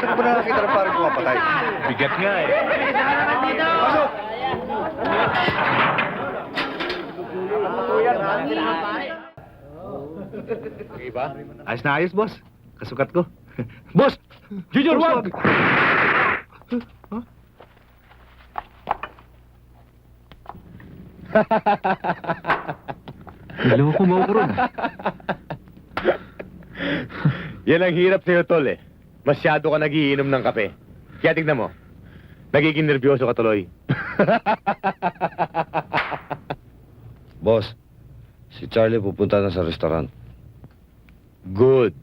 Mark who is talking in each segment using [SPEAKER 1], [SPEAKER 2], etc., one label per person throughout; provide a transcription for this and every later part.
[SPEAKER 1] Saan ka ba nakakita ng parang pumapatay?
[SPEAKER 2] Bigat nga eh.
[SPEAKER 1] Pasok! Okay ba?
[SPEAKER 2] Ayos na ayos, boss. Kasukat ko. boss! Junior, wag!
[SPEAKER 3] Dalawa ko maukuron ah.
[SPEAKER 1] Yan ang hirap sa'yo, tol eh. Masyado ka nagiinom ng kape. Kaya tignan mo, nagiging nervyoso ka tuloy.
[SPEAKER 4] Boss, si Charlie pupunta na sa restaurant.
[SPEAKER 1] Good.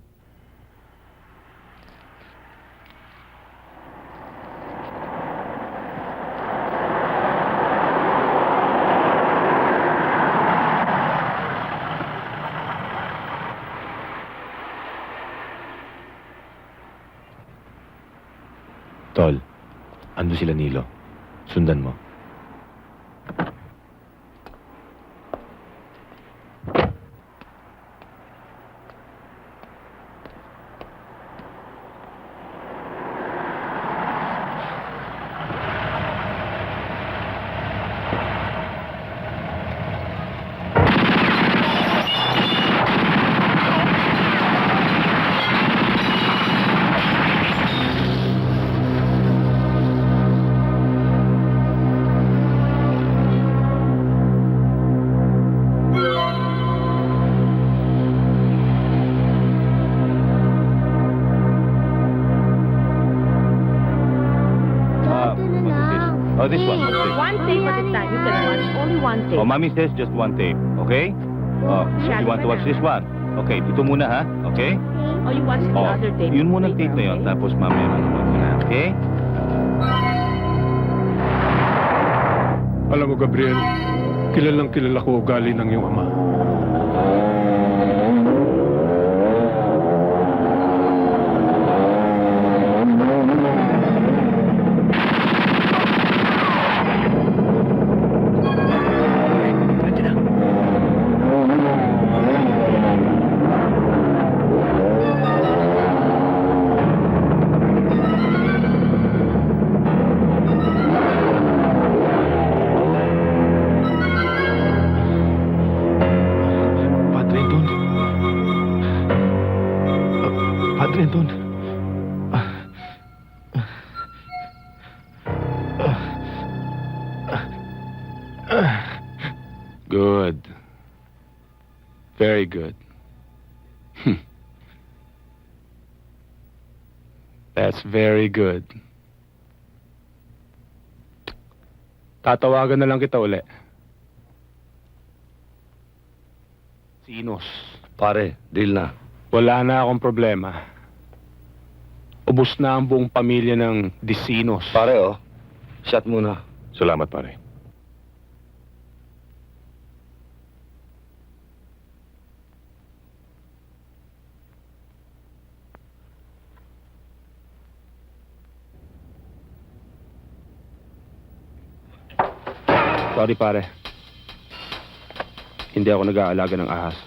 [SPEAKER 2] Tol, ando sila Nilo. Sundan mo. Oh, this one. What's this?
[SPEAKER 5] One tape at a time. You can watch only one tape.
[SPEAKER 2] Oh, mommy says just one tape, okay? Oh,
[SPEAKER 5] Siya,
[SPEAKER 2] you want to watch
[SPEAKER 5] na?
[SPEAKER 2] this one? Okay, ito muna ha, okay?
[SPEAKER 5] Oh, you watch the
[SPEAKER 2] Oh,
[SPEAKER 5] other tape.
[SPEAKER 2] yun muna tape na yun,
[SPEAKER 5] okay?
[SPEAKER 2] tapos mamaya manonood ka na, okay?
[SPEAKER 6] Alam mo, Gabriel, kilalang kilala ko ugali ng iyong ama. Very good. Hmm. That's very good. Tatawagan na lang kita uli. Sinos.
[SPEAKER 4] Pare, deal na.
[SPEAKER 6] Wala na akong problema. Ubus na ang buong pamilya ng Disinos.
[SPEAKER 4] Pare, oh. Shot muna.
[SPEAKER 2] Salamat, pare.
[SPEAKER 6] Sorry, pare. Hindi ako nag-aalaga ng ahas.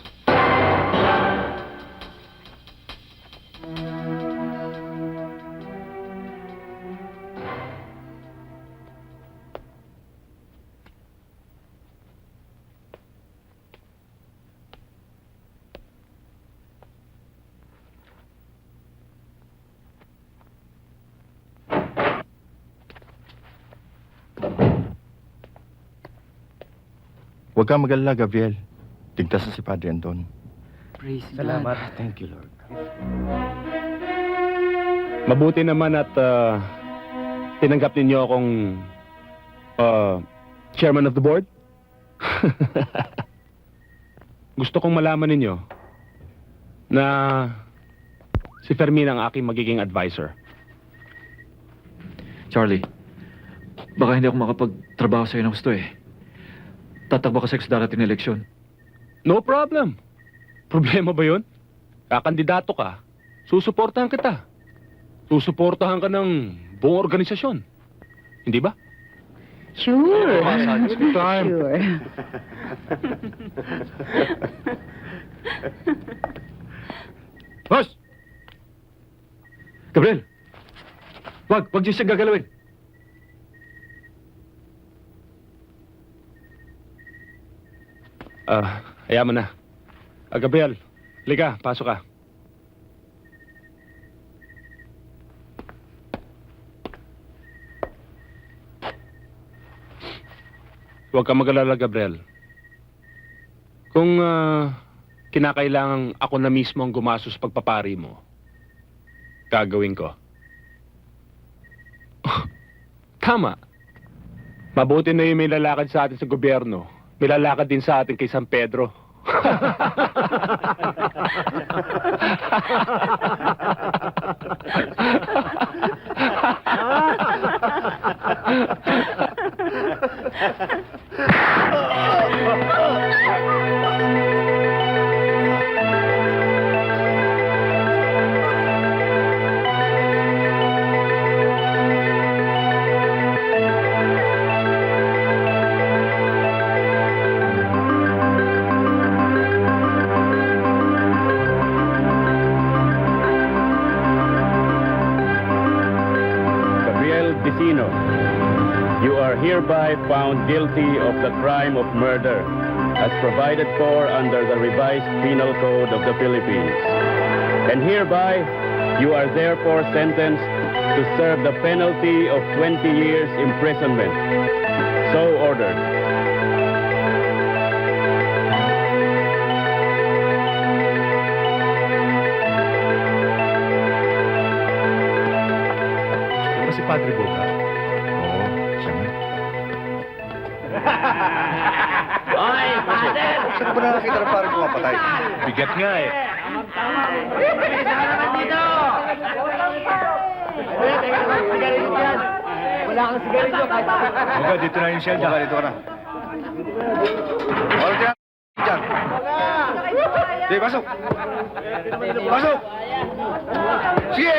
[SPEAKER 3] Huwag kang mag-alala, Gabriel. Tigtas na si Padre Anton.
[SPEAKER 4] Salamat. Thank you, Lord.
[SPEAKER 6] Mabuti naman at ah, tinanggap ninyo akong ah, chairman of the board. Gusto kong malaman ninyo na si Fermin ang aking magiging advisor.
[SPEAKER 3] Charlie, baka hindi ako makapagtrabaho sa'yo ng gusto eh. Tatakbo ako sa darating na eleksyon.
[SPEAKER 6] No problem. Problema ba yun? Kakandidato ka, susuportahan kita. Susuportahan ka ng buong organisasyon. Hindi ba?
[SPEAKER 5] Sure.
[SPEAKER 6] Time.
[SPEAKER 5] Sure.
[SPEAKER 6] Boss!
[SPEAKER 3] Gabriel! Wag, wag niyo siyang gagalawin.
[SPEAKER 6] Ah, hayaan mo na. Ah, Gabriel, liga, pasok ka. Huwag ka mag-alala, Gabriel. Kung ah, kinakailangan ako na mismo ang gumasos pagpapari mo, gagawin ko. Tama. Mabuti na yung may lalakad sa atin sa gobyerno. May lalakad din sa atin kay San Pedro.
[SPEAKER 7] found guilty of the crime of murder as provided for under the revised Penal Code of the Philippines. And hereby, you are therefore sentenced to serve the penalty of 20 years imprisonment. So ordered.
[SPEAKER 8] Padre Boga.
[SPEAKER 4] Saan ba nakakita ng parang pumapatay?
[SPEAKER 8] Bigat nga eh. Boga, dito na yung shell
[SPEAKER 4] Boga, dito ka na. Wala dyan. Dyan. Sige, pasok. Pasok. Sige.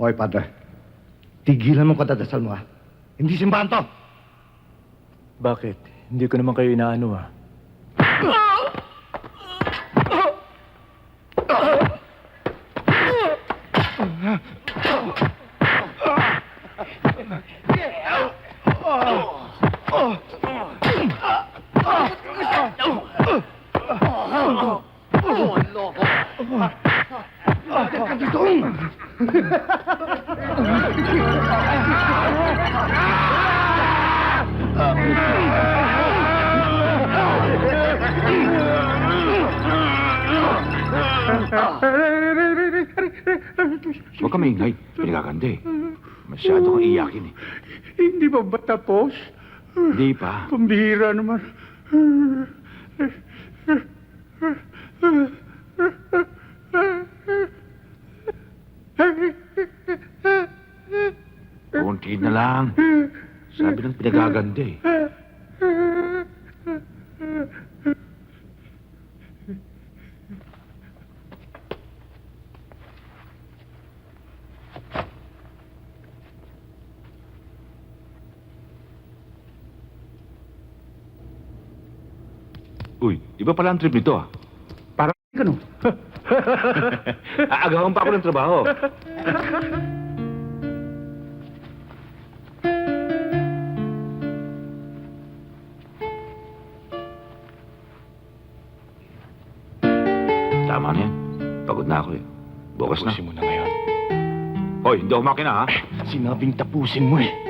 [SPEAKER 8] Hoy, Padre. Tigilan mo kadadasal mo, ah. Hindi simbahan to.
[SPEAKER 3] Bakit? Hindi ko naman kayo inaano ah.
[SPEAKER 8] Huwag ka maingay. Pinagaganda eh. Masyado kang iyakin eh.
[SPEAKER 7] Hindi ba ba tapos?
[SPEAKER 8] Hindi pa.
[SPEAKER 7] Pambihira naman.
[SPEAKER 8] Kunti na lang. Sabi ng pinagaganda eh. Uy, iba pala ang trip nito ah.
[SPEAKER 7] Parang ano?
[SPEAKER 8] Aagawan pa ako ng trabaho. Tama na yan. Pagod na ako eh. Bukas na.
[SPEAKER 6] Tapusin mo na ngayon.
[SPEAKER 8] Hoy, hindi ako makina ha.
[SPEAKER 6] Sinabing tapusin mo eh.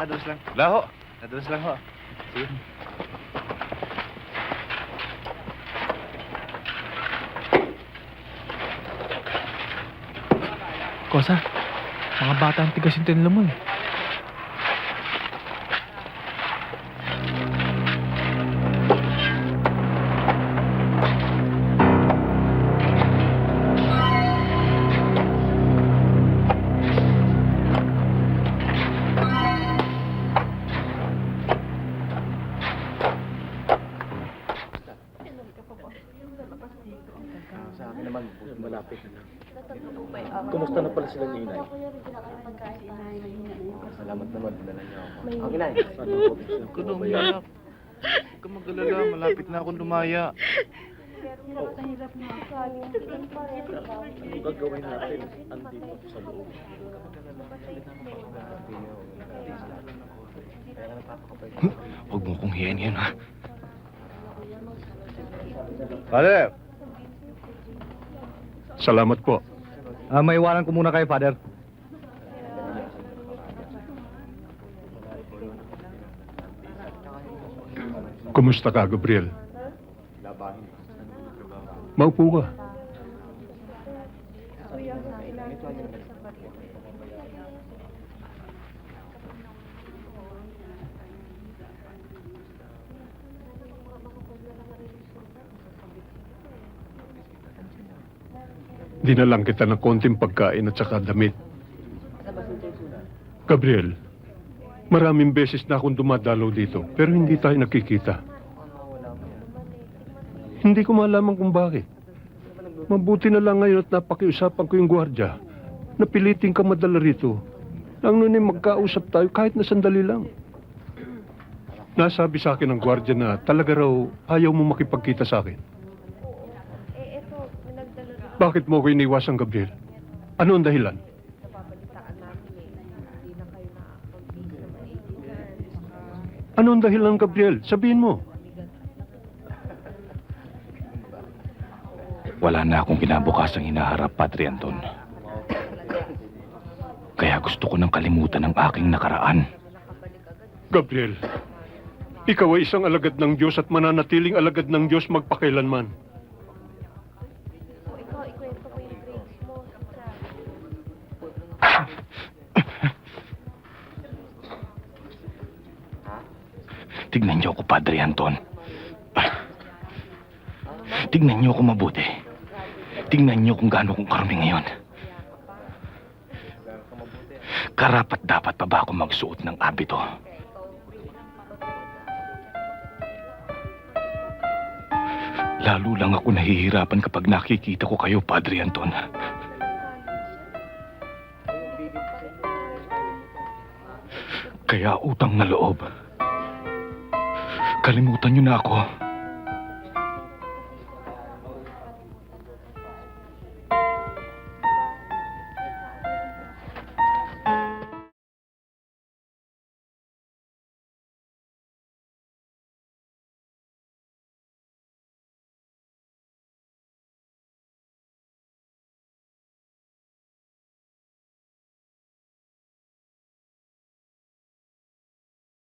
[SPEAKER 9] Nadus lang. Laho. Nadus lang ho. Sige.
[SPEAKER 10] Kosa, mga bata ang tigasin mo eh.
[SPEAKER 11] Kumusta na pala sila ni Inay?
[SPEAKER 9] Kuno, umiyak. Huwag ka mag-alala. Malapit na akong lumaya.
[SPEAKER 11] Anong gagawin natin? Andito sa loob.
[SPEAKER 10] Huwag mo kong hiyan yan, ha?
[SPEAKER 9] Father!
[SPEAKER 12] Salamat po.
[SPEAKER 4] Ah, may iwanan ko muna kayo, Father.
[SPEAKER 12] Kumusta ka, Gabriel? Maupo ka. Dinalang kita ng konting pagkain at saka damit. Gabriel, maraming beses na akong dumadalaw dito, pero hindi tayo nakikita. Hindi ko malaman kung bakit. Mabuti na lang ngayon at napakiusapan ko yung gwardya. Napiliting ka madala rito. Nang nun ay magkausap tayo kahit na sandali lang. Nasabi sa akin ng gwardya na talaga raw ayaw mo makipagkita sa akin. Bakit mo ko iniwasan, Gabriel? Ano ang dahilan? Ano ang dahilan, Gabriel? Sabihin mo.
[SPEAKER 10] Wala na akong kinabukasang hinaharap, Padre Anton. Kaya gusto ko nang kalimutan ang aking nakaraan.
[SPEAKER 12] Gabriel, ikaw ay isang alagad ng Diyos at mananatiling alagad ng Diyos magpakailanman.
[SPEAKER 10] Tignan niyo ako, Padre Anton. Tignan niyo ako mabuti. Tignan niyo kung gaano kong karami ngayon. Karapat dapat pa ba ako magsuot ng abito? Lalo lang ako nahihirapan kapag nakikita ko kayo, Padre Anton. Kaya utang na loob. Kalimutan niyo na ako.